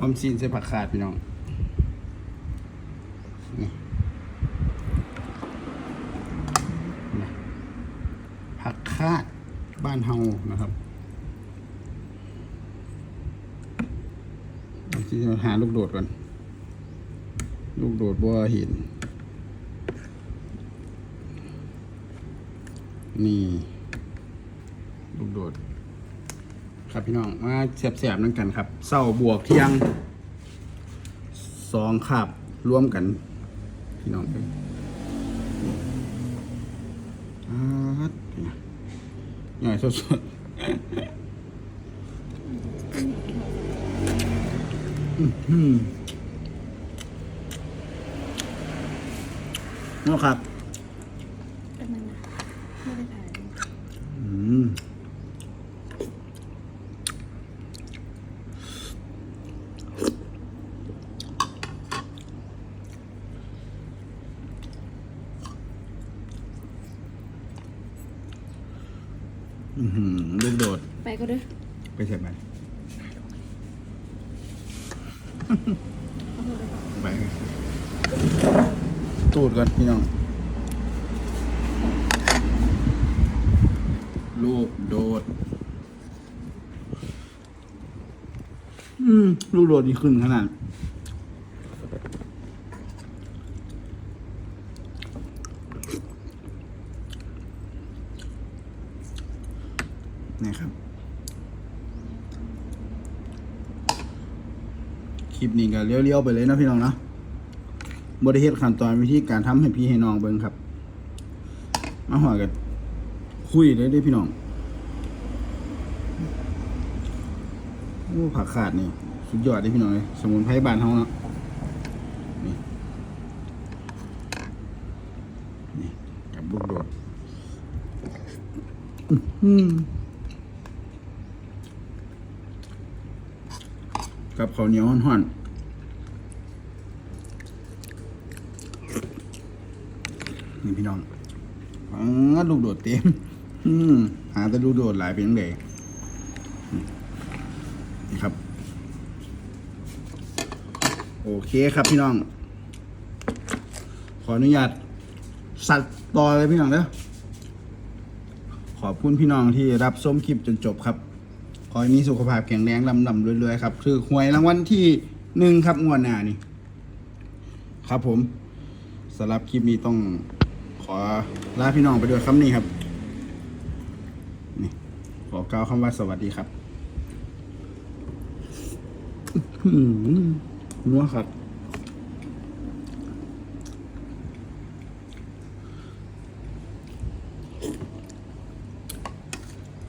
ออมซีนใส่ผักขาดพี่น้องนี่ผักคาดบ้านเฮานะครับที่หาลูกโดดก่อน ลูกโดดบัวหิน นี่ ลูกโดด ครับพี่น้องมาเสียบๆนั่นกันครับเศร้าบวกเที่ยงสองขับร่วมกัน พี่น้องเลยอาดเนี่ยหน่อยสดๆอื้อหือนี่ครับแต่มันนะไม่ได้ถ่ายอืม อื้อหือลูกโดด ไปก็เด้อไปเสร็จไหมไปตูดก่อนพี่น้อง ลูกโดด อืม ลูกโดดดีขึ้นขนาด นี่ครับ คลิปนี้ก็เลี้ยวๆไปเลยนะพี่น้องนะบริเหตุขั้นตอนวิธีการทำให้พี่ให้น้องเบิ่งครับ มาหัวกัน คุยเลยด้อพี่น้องโอ้ผักขาดนี่สุดยอดเลยพี่น้องเลยสมุนไพรบ้านเฮาเนาะนี่กับลูกโดดอื้อหือ กับข้าวเหนียวห่อนๆนี่พี่น้องอ๋อลูกโดดเต็ม อืมหาแต่ลูกโดดหลายเป็นยังไงนี่ครับ โอเคครับพี่น้อง ขออนุญาต สัตว์ต่อเลยพี่น้องเด้อขอบคุณพี่น้องที่รับชมคลิปจนจบครับ ขอให้มีสุขภาพแข็งแรงลำลำเรื่อยๆครับคือหวยรางวัลที่หนึ่งครับงวดหน้านี่ ครับผมสำหรับคลิปนี้ต้องขอลาพี่น้องไปด้วยคำนี้ครับนี่ขอกล่าวคำว่าสวัสดีครับอืมนัวครับ